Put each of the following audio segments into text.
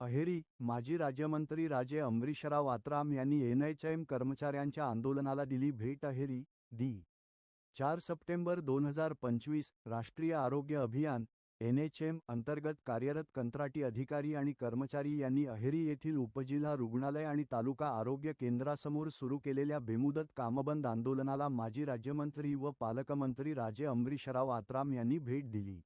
अहेरी माजी राज्यमंत्री राजे अंबरीशराव आत्राम यांनी एनएचएम कर्मचाऱ्यांच्या आंदोलनाला दिली भेट अहेरी दी. चार सप्टेंबर दोन हजार पंचवीस राष्ट्रीय आरोग्य अभियान एनएचएम अंतर्गत कार्यरत कंत्राटी अधिकारी आणि कर्मचारी यांनी अहेरी येथील उपजिल्हा रुग्णालय आणि तालुका आरोग्य केंद्रासमोर सुरू केलेल्या बेमुदत कामबंद आंदोलनाला माजी राज्यमंत्री व पालकमंत्री राजे अंबरीशराव आत्राम यांनी भेट दिली.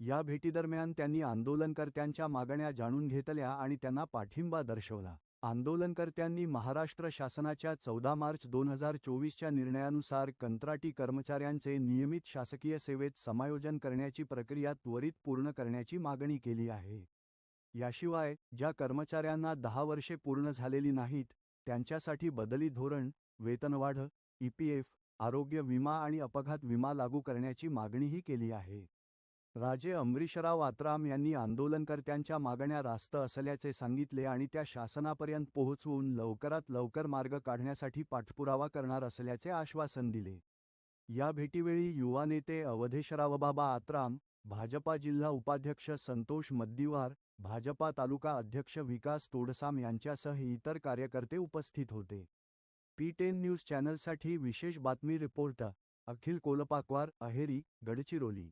या भेटीदरम्यान त्यांनी आंदोलनकर्त्यांच्या मागण्या जाणून घेतल्या आणि त्यांना पाठिंबा दर्शवला. आंदोलनकर्त्यांनी महाराष्ट्र शासनाच्या चौदा मार्च दोन हजार चोवीसच्या निर्णयानुसार कंत्राटी कर्मचाऱ्यांचे नियमित शासकीय सेवेत समायोजन करण्याची प्रक्रिया त्वरित पूर्ण करण्याची मागणी केली आहे. याशिवाय ज्या कर्मचाऱ्यांना दहा वर्षे पूर्ण झालेली नाहीत त्यांच्यासाठी बदली धोरण वेतनवाढ ईपीएफ आरोग्य विमा आणि अपघात विमा लागू करण्याची मागणीही केली आहे. राजे अंबरीशराव आत्राम यांनी आंदोलनकर्त्यांच्या मागण्या रास्त असल्याचे सांगितले आणि त्या शासनापर्यंत पोहोचवून लवकरात लवकर मार्ग काढण्यासाठी पाठपुरावा करणार असल्याचे आश्वासन दिले. या भेटीवेळी युवा नेते अवधेशरावबाबा आत्राम भाजपा जिल्हा उपाध्यक्ष संतोष मद्दिवार भाजपा तालुका अध्यक्ष विकास तोडसाम यांच्यासह इतर कार्यकर्ते उपस्थित होते. पी टेन न्यूज चॅनलसाठी विशेष बातमी रिपोर्ट अखिल कोलपाकवार अहेरी गडचिरोली.